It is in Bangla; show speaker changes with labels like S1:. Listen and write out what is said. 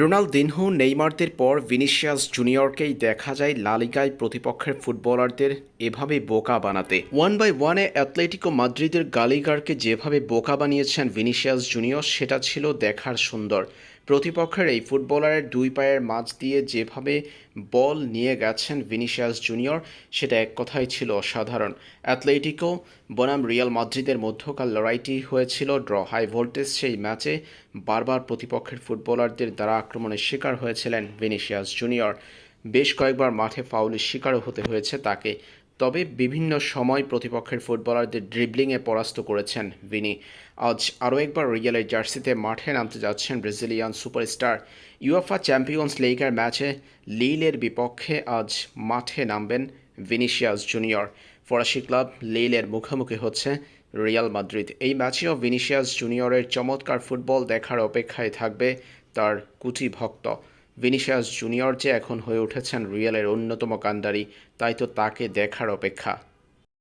S1: রোনালদিনহো, নেইমারদের পর ভিনিসিয়াস জুনিয়রকেই দেখা যায় লালিগায় প্রতিপক্ষের ফুটবলারদের এভাবে বোকা বানাতে। ওয়ান বাই ওয়ানে অ্যাথলেটিকো মাদ্রিদের গালিগারকে যেভাবে বোকা বানিয়েছেন ভিনিসিয়াস জুনিয়র, সেটা ছিল দেখার সুন্দর। প্রতিপক্ষের এই ফুটবলারের দুই পায়ের মাঝ দিয়ে যেভাবে বল নিয়ে গেছেন ভিনিসিয়াস জুনিয়র, সেটা এক কথাই ছিল অসাধারণ। অ্যাথলেটিকো বনাম রিয়াল মাদ্রিদের মধ্যকার লড়াইটি হয়েছিল ড্র। হাই ভোল্টেজ সেই ম্যাচে বারবার প্রতিপক্ষের ফুটবলারদের দ্বারা আক্রমণের শিকার হয়েছিলেন ভিনিসিয়াস জুনিয়র। বেশ কয়েকবার মাঠে ফাউলের শিকারও হতে হয়েছে তাকে। তবে বিভিন্ন সময় প্রতিপক্ষের ফুটবলারদের ড্রিবলিংয়ে পরাস্ত করেছেন ভিনি। আজ আরও একবার রিয়ালের জার্সিতে মাঠে নামতে যাচ্ছেন ব্রাজিলিয়ান সুপারস্টার ইউএফা চ্যাম্পিয়ন্স লিগের ম্যাচে লিলের বিপক্ষে আজ মাঠে নামবেন ভিনিসিয়াস জুনিয়র ফরাসি ক্লাব লিলের মুখোমুখি হচ্ছে রিয়াল মাদ্রিদ। এই ম্যাচেও ভিনিসিয়াস জুনিয়রের চমৎকার ফুটবল দেখার অপেক্ষায় থাকবে তার কুচি ভক্ত। ভিনিসিয়াস জুনিয়র যে এখন হয়ে উঠেছেন রিয়ালের অন্যতম কান্দারি তাই তো তাকে দেখার অপেক্ষা।